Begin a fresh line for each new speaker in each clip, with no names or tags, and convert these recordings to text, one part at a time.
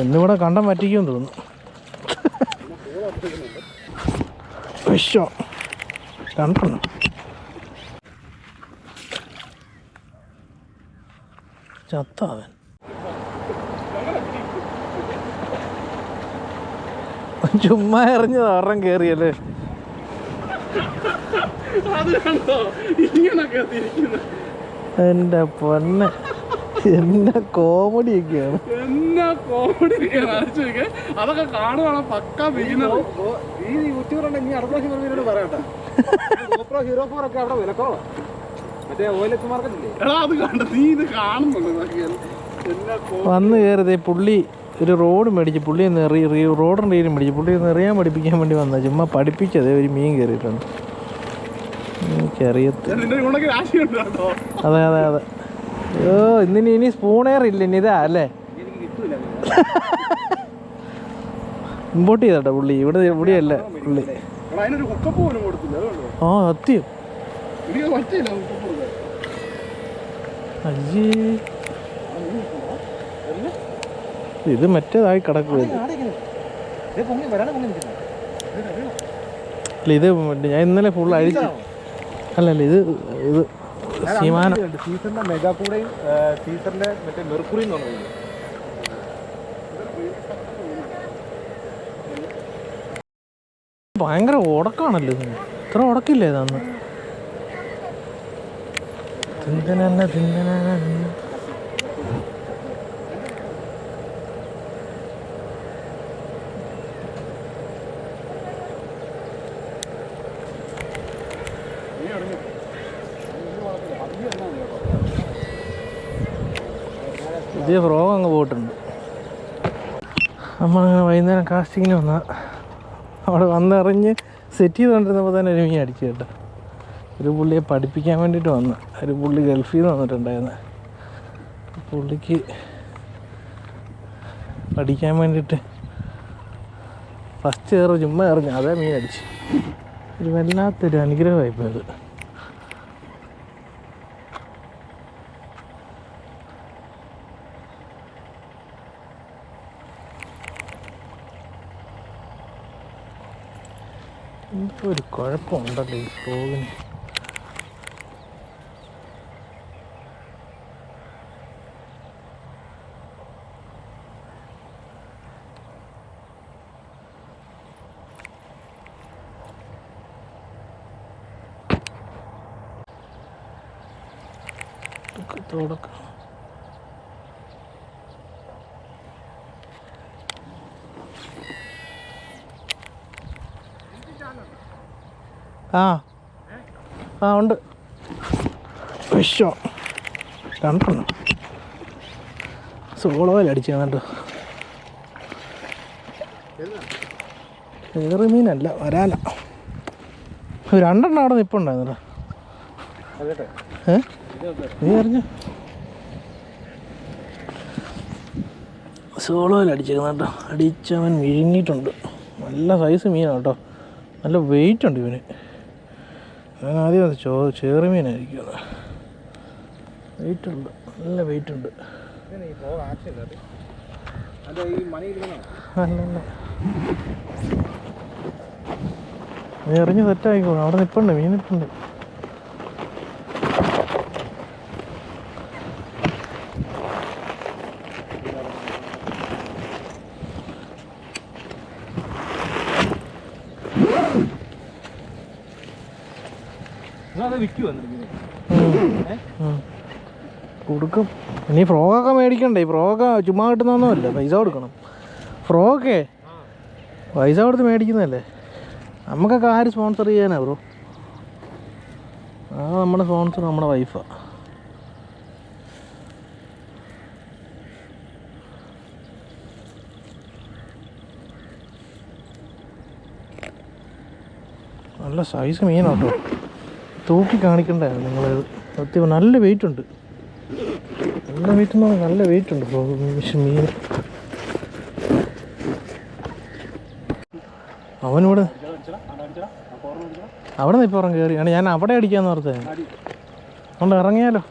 ഇന്നിവിടെ കണ്ടം പറ്റിക്കുമെന്ന് തോന്നുന്നു. വിഷോ രണ്ടെണ്ണം. ചത്താവൻ. ചുമ്മാ എറിഞ്ഞത് ഒരെണ്ണം കയറിയല്ലേ എന്റെ പൊന്നെ. എന്നെ കോമഡിയൊക്കെയാണ്.
എന്നാ കോമഡി അതൊക്കെ കാണുവാണ്? പക്ക വീണത്
ഈ യൂട്യൂബറുണ്ട് നീ അടുത്ത പ്രാവശ്യം വരുന്നതിനോട് പറയട്ടെ. ഗോപ്രോ ഹീറോ ഫോർ ഒക്കെ അവിടെ വിലക്കോളാം മറ്റേ ഓയിലത്ത് മാർക്കറ്റില്ലേ
എടാ അത് കണ്ട? നീ ഇത് കാണുന്നുണ്ട്?
വന്ന് കയറിയത് പുള്ളി ഒരു റോഡ് മേടിച്ച് പുള്ളി ഒന്ന് എറി റോഡിന്റെ കയ്യിൽ മേടിച്ച് പുള്ളി ഒന്ന് എറിയാൻ പഠിപ്പിക്കാൻ വേണ്ടി വന്ന. ചുമ്മാ പഠിപ്പിച്ചതേ ഒരു മീൻ കയറിയിട്ടുണ്ട്.
എനിക്കറിയത്തില്ല.
അതെ അതെ അതെ. അയ്യോ ഇന്നിനി ഇനി സ്പൂണേർ ഇല്ല ഇനി ഇതാ അല്ലേ? ഇമ്പോർട്ട് ചെയ്തോട്ടെ പുള്ളി ഇവിടെ ഇവിടെയല്ല പുള്ളി. ആ സത്യം. അയ്യേ. ഇത് മറ്റേതായി കിടക്കുക ഇത്. ഞാൻ ഇന്നലെ ഫുൾ അഴിച്ചു അല്ലല്ല ഇത് ഇത്
സീസറിന്റെ മെഗാ കൂടെയും സീസറിന്റെ മറ്റേ മെർക്കുറി എന്ന് പറഞ്ഞത്
ഭയങ്കര ഉടക്കാണല്ലോ ഇതിന് ഇത്ര ഉടക്കില്ലേ ഇതന്ന് തിന്തനന്ന തിന്തനന്ന പുതിയ ഫ്രോഗ് അങ്ങ് പോയിട്ടുണ്ട്. നമ്മളങ്ങനെ വൈകുന്നേരം കാസ്റ്റിങ്ങിന് വന്ന അവിടെ വന്നിറങ്ങി സെറ്റ് ചെയ്തുകൊണ്ടിരുന്നപ്പോൾ തന്നെ ഒരു മീൻ അടിച്ചു കേട്ടോ. ഒരു പുള്ളിയെ പഠിപ്പിക്കാൻ വേണ്ടിയിട്ട് വന്ന. ഒരു പുള്ളി ഗൾഫിൽ നിന്ന് വന്നിട്ടുണ്ടായിരുന്നു. പുള്ളിക്ക് പഠിക്കാൻ വേണ്ടിയിട്ട് ഫസ്റ്റ് കയറി ചുമ്മാ എറിഞ്ഞു അതേ മീൻ അടിച്ചു. ഒരു വല്ലാത്തൊരു അനുഗ്രഹമായിപ്പോയി ഒരു കുഴപ്പമുണ്ടല്ലോ ഈ ഫ്രോഗിന്. തുടക്കം ആ. ആ ഉണ്ട്. വിഷോ രണ്ടെണ്ണം. സോളോയിൽ അടിച്ചു കണ്ടു വേറെ മീനല്ല വരാല. രണ്ടെണ്ണം അവിടെ നിപ്പുണ്ടായിരുന്നു
അതെ
ഏ? നീ സോളോ സോളോയിൽ അടിച്ചു കേട്ടോ അടിച്ചവൻ വിഴുങ്ങിയിട്ടുണ്ട്. നല്ല സൈസ് മീനാണ് കേട്ടോ. നല്ല വെയിറ്റ് ഉണ്ട് ഇവന്. ഞാൻ ആദ്യം അത് ചോ ചേറി മീനായിരിക്കും വെയിറ്റ് ഉണ്ട് നല്ല വെയിറ്റ് ഉണ്ട് നല്ല നീ എറിഞ്ഞ് സെറ്റായിക്കോ അവിടെ നിൽപ്പുണ്ട് മീൻ നിൽപ്പുണ്ട് കൊടുക്കും. ഇനി ഫ്രോക്കൊക്കെ മേടിക്കണ്ടേ? ഈ ഫ്രോക്ക് ചുമ്മാ കിട്ടുന്നൊന്നുമല്ല പൈസ കൊടുക്കണം. ഫ്രോഗൊക്കെ പൈസ കൊടുത്ത് മേടിക്കുന്നതല്ലേ? നമുക്കൊക്കെ ആര് സ്പോൺസർ ചെയ്യാനാ ബ്രോ? ആ നമ്മുടെ സ്പോൺസർ നമ്മുടെ വൈഫാ. നല്ല സൈസ് മീനാട്ടോ. തൂക്കി കാണിക്കണ്ടായിരുന്നു നിങ്ങൾ സത്യം നല്ല വെയിറ്റ് ഉണ്ട്. നല്ല വെയിറ്റ് എന്ന് പറഞ്ഞാൽ നല്ല വെയിറ്റ് ഉണ്ട് മീൻ. അവനിവിടെ അവിടെ നിന്ന് ഇപ്പോൾ കയറി ആണ് ഞാൻ അവിടെ അടിക്കാന്ന് ഓർത്തേ. അതുകൊണ്ട് ഇറങ്ങിയാലോ?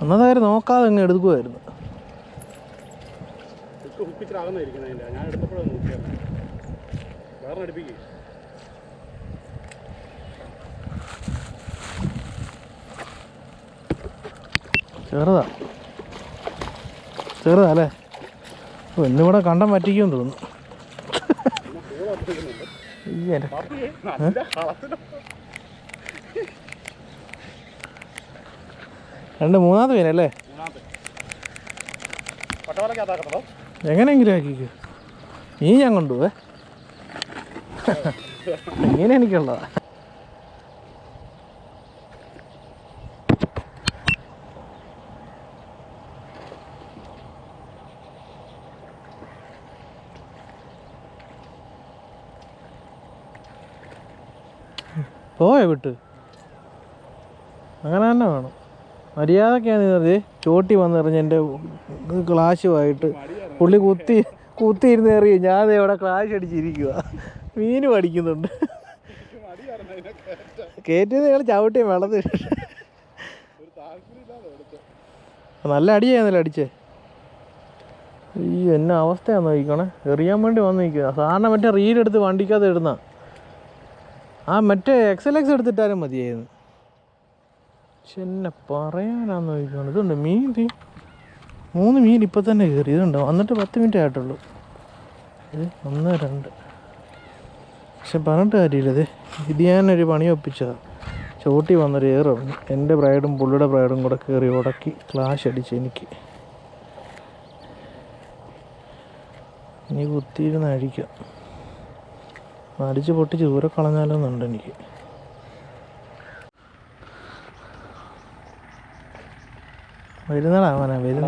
തന്നെ
നോക്കാതെ അങ്ങ് എടുക്കുമായിരുന്നു
ഇരിക്കുന്നത് അതിന്റെ. ഞാൻ എടുത്തപ്പോഴും നോക്കിയായിരുന്നു വേറെ അടുപ്പിക്കും
ചെറുതാ. ചെറുതാ അല്ലേ? ഇന്നിവിടെ കണ്ടം പറ്റിക്കുമെന്ന് തോന്നുന്നു. രണ്ട് മൂന്നാമത്തെ മീനല്ലേ
മൂന്നാമത്തെ. പട്ടവലക്കകത്താക്കണോ
എങ്ങനെയെങ്കിലും ആക്കിക്കോ നീ ഞാൻ കൊണ്ടുപോവേ. ഇങ്ങനെ എനിക്കുള്ളതാ. പോയോ വിട്ട്? അങ്ങനെ തന്നെ വേണം. മര്യാദക്കാണ് ചോട്ടി വന്നെറിഞ്ഞ് എന്റെ ക്ലാഷുമായിട്ട് പുള്ളി കുത്തി കുത്തിയിരുന്ന് എറിയും ഞാൻ ഇവിടെ ക്ലാഷ് അടിച്ചിരിക്കുക മീൻ പഠിക്കുന്നുണ്ട് കയറ്റിയത് ഞങ്ങൾ ചവിട്ടിയ വെള്ളത്തിൽ. നല്ല അടിയായിരുന്നല്ലോ അടിച്ചേ. ഈ എന്നെ അവസ്ഥയാന്ന് നോക്കിക്കണേ. എറിയാൻ വേണ്ടി വന്ന് നിൽക്കുക സാധാരണ മറ്റേ റീലെടുത്ത് വണ്ടിക്കകത്ത് ഇടുന്ന. ആ മറ്റേ എക്സൽ എക്സ് എടുത്തിട്ടാലും മതിയായിരുന്നു. പക്ഷെ എന്നെ പറയാനാന്ന് നോക്കിക്കോണം. ഇതുണ്ട് മീൻ ദേ മൂന്ന് മീൻ ഇപ്പം തന്നെ കയറി. ഇതുണ്ടാവും വന്നിട്ട് പത്ത് മിനിറ്റ് ആയിട്ടുള്ളൂ. ഇത് ഒന്ന് രണ്ട്. പക്ഷെ പറഞ്ഞിട്ട് കാര്യമില്ല. ഇത് ഇത് ഞാനൊരു പണി ഒപ്പിച്ചതാണ് ചോട്ടി വന്നൊരു ഏറുണ്ട് എന്റെ ബ്രൈഡും പുള്ളിയുടെ ബ്രൈഡും കൂടെ കയറി ഉടക്കി ക്ലാഷ് അടിച്ച് എനിക്ക്. ഇനി കുത്തിയിരുന്ന് അഴിക്കാം. അടിച്ച് പൊട്ടിച്ച് ദൂരെ കളഞ്ഞാലോന്നുണ്ട് എനിക്ക്. വരുന്നടാ മോനെ വരുന്ന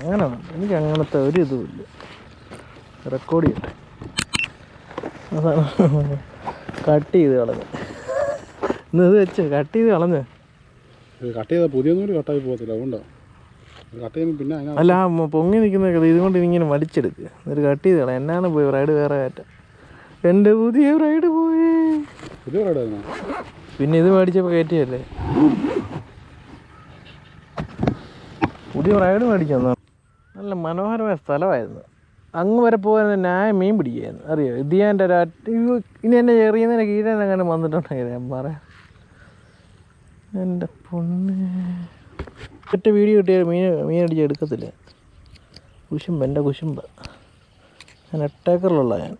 അങ്ങനെ എനിക്ക് അങ്ങനത്തെ ഒരു ഇതുമില്ല. റെക്കോർഡ് ചെയ്യട്ടെ. അതാണ് കട്ട് ചെയ്ത് കളഞ്ഞ്. ഇന്ന് ഇത് വെച്ച്? കട്ട് ചെയ്ത് കളഞ്ഞ്.
കട്ട് ചെയ്താൽ പുതിയൊന്നും കട്ടായി പോകത്തില്ല അതുകൊണ്ടോ? കട്ട് ചെയ്യുമ്പോൾ പിന്നെ
അല്ല പൊങ്ങി നിൽക്കുന്ന ഇതുകൊണ്ട് ഇങ്ങനെ വലിച്ചെടുക്കുക എന്നിട്ട് കട്ട് ചെയ്ത് കളയാം. എന്നാണ് പോയി റൈഡ് വേറെ കയറ്റാം എന്റെ പുതിയ റൈഡ് പോയി. പിന്നെ ഇത് മേടിച്ചപ്പോൾ കയറ്റിയല്ലേ? പുതിയ റൈഡ് മേടിച്ചു നല്ല മനോഹരമായ സ്ഥലമായിരുന്നു. അങ്ങ് വരെ പോകാൻ ന്യായ മീൻ പിടിക്കുകയായിരുന്നു. അറിയോ? ഇതിയാന്റെ ഒരു ഇനി എന്നെ എറിയുന്നതിന് കീഴാൻ അങ്ങനെ വന്നിട്ടുണ്ടെങ്കിൽ ഞാൻ പറയാം. എന്റെ പൊണ്ണ് ഒറ്റ വീഡിയോ കിട്ടിയാൽ മീൻ മീൻ അടിച്ച് എടുക്കത്തില്ല. കുശുമ്പ് എന്റെ കുശുമ്പ്. ഞാൻ എട്ടേക്കറിലുള്ള ഞാൻ.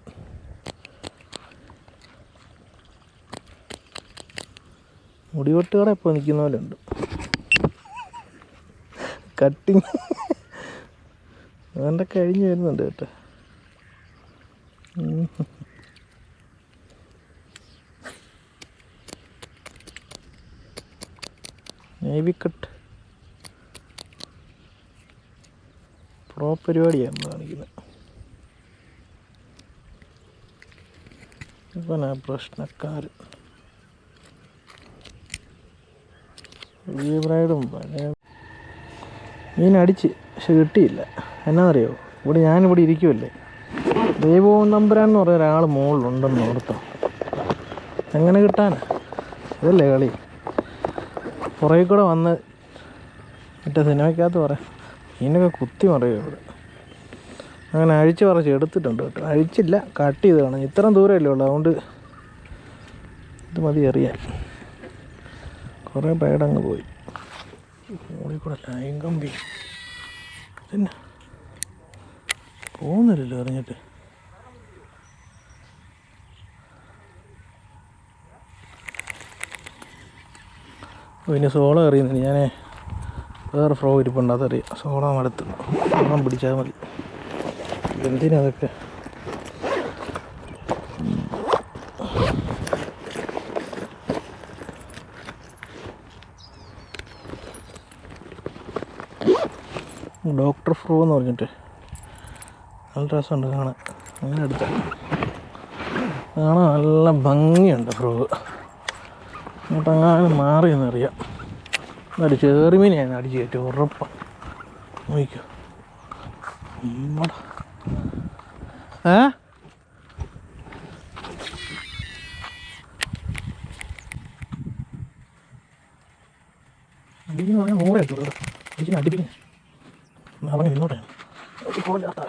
മുടിവെട്ടുകട ഇപ്പോൾ നിൽക്കുന്ന പോലെ ഉണ്ട് കട്ടിങ്. അവന്റെ കഴിഞ്ഞ് വരുന്നുണ്ട് കേട്ടോ. നേവി കട്ട് പ്രോ പരിപാടിയാണ് കാണിക്കുന്നത് ഇവനാ പ്രശ്നക്കാരൻ. പുതിയ ബ്രൈഡും പഴയ മീൻ അടിച്ച് പക്ഷെ കിട്ടിയില്ല. എന്നാണെന്നറിയോ ഇവിടെ ഞാനിവിടെ ഇരിക്കുമല്ലേ ദൈവവും നമ്പുരാൻ എന്ന് പറഞ്ഞ ഒരാൾ മുകളിലുണ്ടെന്ന് ഓർത്തോ. എങ്ങനെ കിട്ടാനാ? ഇതല്ലേ കളി? കുറേ കൂടെ വന്ന് മറ്റേ സിനിമയ്ക്കകത്ത് പറയാം മീനൊക്കെ കുത്തി മറിയും ഇവിടെ. അങ്ങനെ അഴിച്ച് പറിച്ച് എടുത്തിട്ടുണ്ട് കേട്ടോ. അഴിച്ചില്ല കട്ട് ചെയ്ത് കാണാം ഇത്രയും ദൂരമല്ലേ ഉള്ളൂ അതുകൊണ്ട് ഇത് മതി അറിയാൻ. കുറേ പേടങ്ങ് പോയി. മുകളിൽ കൂടെ കമ്പി. പിന്നെ പോകുന്നില്ലല്ലോ എറിഞ്ഞിട്ട് പിന്നെ സോളം എറിയുന്നില്ല ഞാൻ വേറെ ഫ്രോ ഇരിപ്പുണ്ട്. അതറിയാം. സോളം അടുത്ത്. സോളം പിടിച്ചാൽ മതി. എന്തിനാ ഫ്രൂ എന്ന് പറഞ്ഞിട്ട്. നല്ല രസമുണ്ട് കാണാൻ. അങ്ങനെ എടുത്ത കാണാൻ നല്ല ഭംഗിയുണ്ട് ഫ്രൂ അങ്ങോട്ടങ്ങനെ മാറി എന്നറിയാം എന്നാലും ചേറിമീനെയാണ് അടിച്ച് കയറ്റി ഉറപ്പാണ് നോക്കൂ ഏ? അടിക്കുന്ന പറഞ്ഞാൽ എത്തുള്ളൂ അടിപ്പിക്കുന്നത് നിന്നോട്ടെ. പോലാത്ത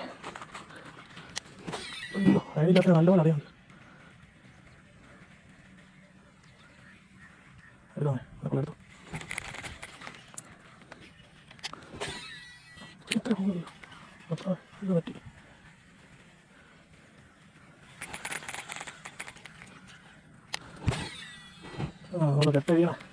അയ്യോ അതിനകത്ത് നല്ലപോലെ അറിയാം. എടുത്തോ എടുത്തോ. ഇത്ര പോകുന്നില്ല അപ്പോൾ ഇത് പറ്റി. ആ കെട്ടഴിയണം അടി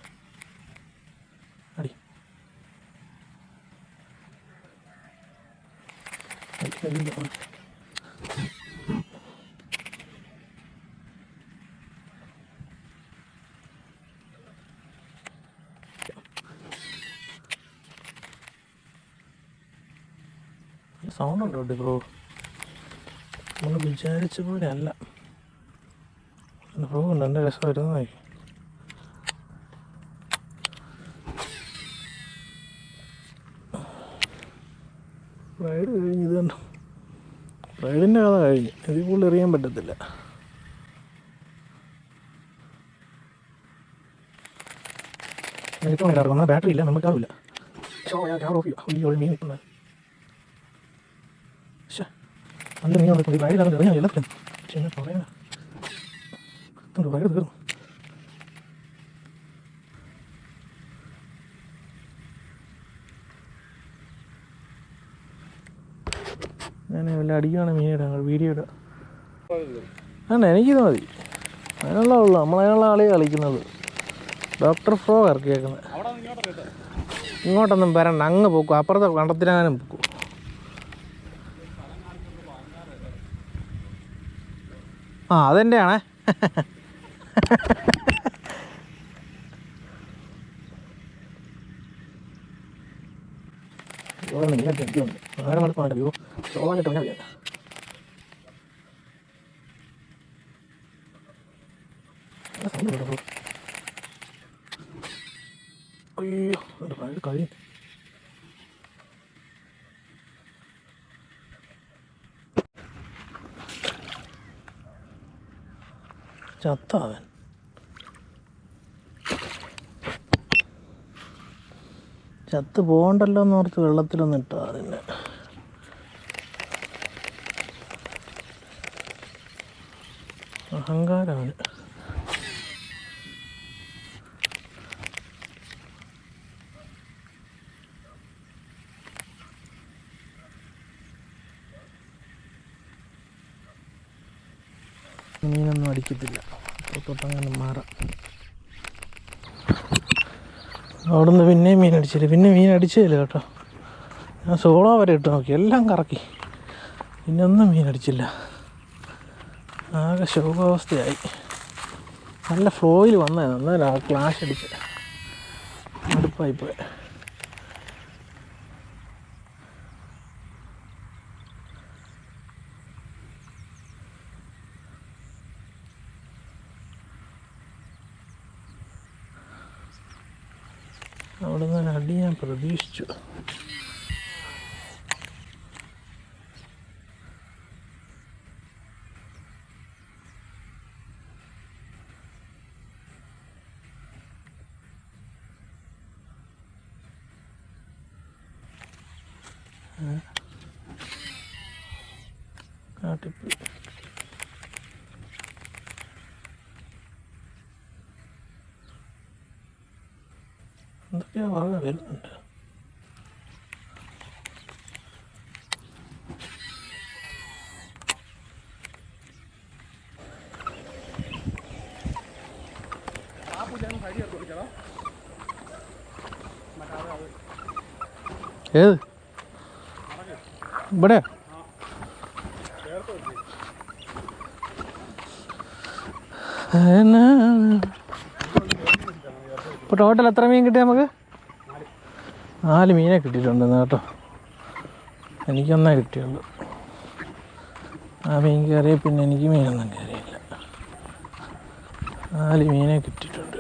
സൗണ്ട് ഉണ്ടോ ബ്രോ നമ്മൾ വിചാരിച്ച പോലെ അല്ല ബ്രോ ഉണ്ട് എന്റെ രസം വരുന്നതായി റൈഡ് കഴിഞ്ഞ് ഇത് കണ്ടോ? റൈഡിന്റെ കഥ കഴിഞ്ഞ്. ഇതിൽ കൂടുതൽ എറിയാൻ പറ്റത്തില്ല. എനിക്ക് ഇറങ്ങുന്ന ബാറ്ററി ഇല്ല നമുക്ക് ആവില്ല ഷോ ഞാൻ ഓഫ് ചെയ്യുക ഈ ഒരു മീൻ നിൽക്കുന്നത് നല്ല മീൻ അവിടെ റൈഡിലാണ് എറിയാൻ എല്ലാത്തിനും പക്ഷേ എന്നാ പറയാനാ? വയറ് തീർന്നു ഞാൻ വല്ല അടിക്കുകയാണ് മീൻ ഇടാൻ വീഡിയോ ഇടാം അല്ല എനിക്കിത് മതി. അതിനുള്ള ഉള്ളു. നമ്മളതിനുള്ള ആളെ കളിക്കുന്നത്. ഡോക്ടർ ഫ്രോ ഇറക്കിയേക്കുന്നത്. ഇങ്ങോട്ടൊന്നും വരണ്ട. അങ്ങ് പോക്കും. അപ്പുറത്തെ കണ്ടത്തിനാനും പോക്കും. ആ അതെന്റെ ആണേ അയ്യോ എന്റെ ചത്താവൻ ചത്ത് പോകണ്ടല്ലോ എന്ന് ഓർത്ത് വെള്ളത്തിലൊന്നും ഇട്ടാ അതിന് അഹങ്കാരമാണ് മീനൊന്നും അടിക്കത്തില്ല. പുറത്തോട്ടങ്ങനെ മാറാം. അവിടുന്ന് പിന്നെയും മീൻ അടിച്ചില്ല പിന്നെ മീൻ അടിച്ചില്ല കേട്ടോ. ഞാൻ സോളോ വരെ ഇട്ട് നോക്കി. എല്ലാം കറക്കി. പിന്നെ ഒന്നും മീൻ അടിച്ചില്ല. ആകെ ശോകാവസ്ഥയായി. നല്ല ഫ്ലോയിൽ വന്നതാണ് എന്നാലും ആ ക്ലാഷ് അടിച്ച്. അടുപ്പായിപ്പോയി provišću. Not a കാട്ടിപ്പോയി വാങ്ങാൻ വരുന്നുണ്ട് ഏത്? ഇവിടെ? ഇപ്പോൾ ടോട്ടൽ എത്ര മീൻ കിട്ടി നമുക്ക്? നാല് മീനെ കിട്ടിയിട്ടുണ്ടെന്ന് കേട്ടോ. എനിക്കൊന്നേ കിട്ടിയുള്ളൂ. ആ മീൻ കയറിയ പിന്നെ എനിക്ക് മീനൊന്നും കയറിയില്ല. നാല് മീനെ കിട്ടിയിട്ടുണ്ട്.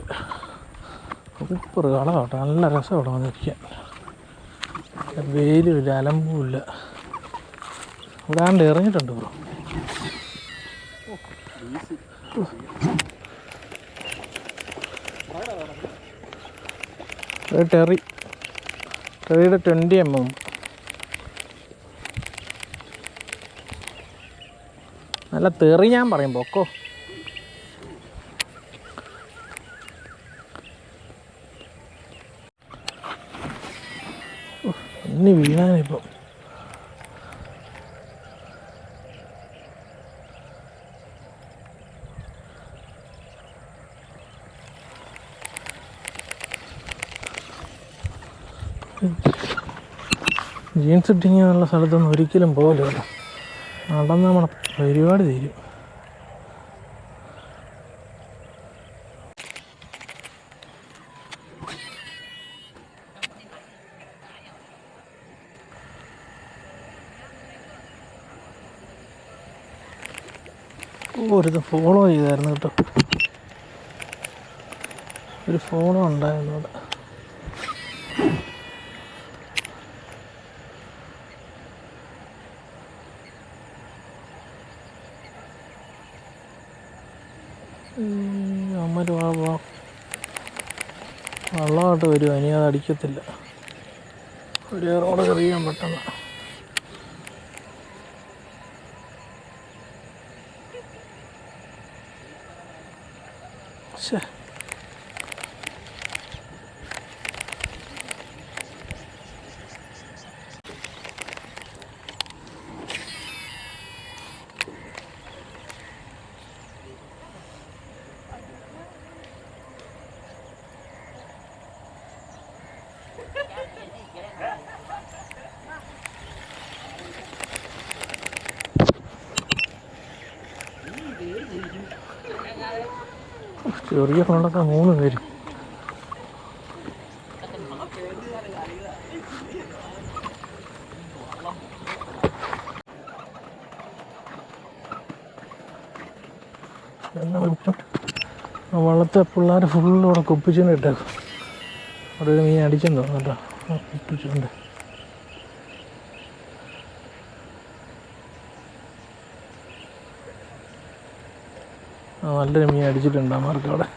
സൂപ്പർ കള കേട്ടോ. നല്ല രസം ഇവിടെ വന്നിരിക്കാൻ. വെയിലുമില്ല അലമ്പുമില്ല ഇവിടാണ്ട് ഇറങ്ങിയിട്ടുണ്ട് ബ്രോ. ടെറി ചെറിയുടെ ട്വന്റി എം എം നല്ല തെറി ഞാൻ പറയും പൊക്കോ. ഇനി വീണാനിപ്പം. ജീൻസ് ഇട്ടിങ്ങനെയുള്ള സ്ഥലത്തൊന്നും ഒരിക്കലും പോകില്ല നടന്ന് നമ്മുടെ പരിപാടി തീരും. ഒരിത് ഫോളോ ചെയ്തായിരുന്നു കേട്ടോ. ഒരു ഫോളോ ഉണ്ടായിരുന്നു അവിടെ. അമ്മ വെള്ളമായിട്ട് വരും ഇനി അത് അടിക്കത്തില്ല. ഒരു റോഡ് കറിയാൻ പെട്ടെന്ന്. ചെറിയ ഫോണൊക്കെ മൂന്ന് പേര്. ആ വള്ളത്തെ പിള്ളേർ ഫുള്ള് ഇവിടെ കുപ്പിച്ചുകൊണ്ട് ഇട്ടേക്കും. അവിടെ ഒരു മീൻ അടിച്ചെന്ന് തോന്നുന്നു കേട്ടോ. കുപ്പിച്ചുകൊണ്ട് നല്ലൊരു മീൻ അടിച്ചിട്ടുണ്ട് ആ അവിടെ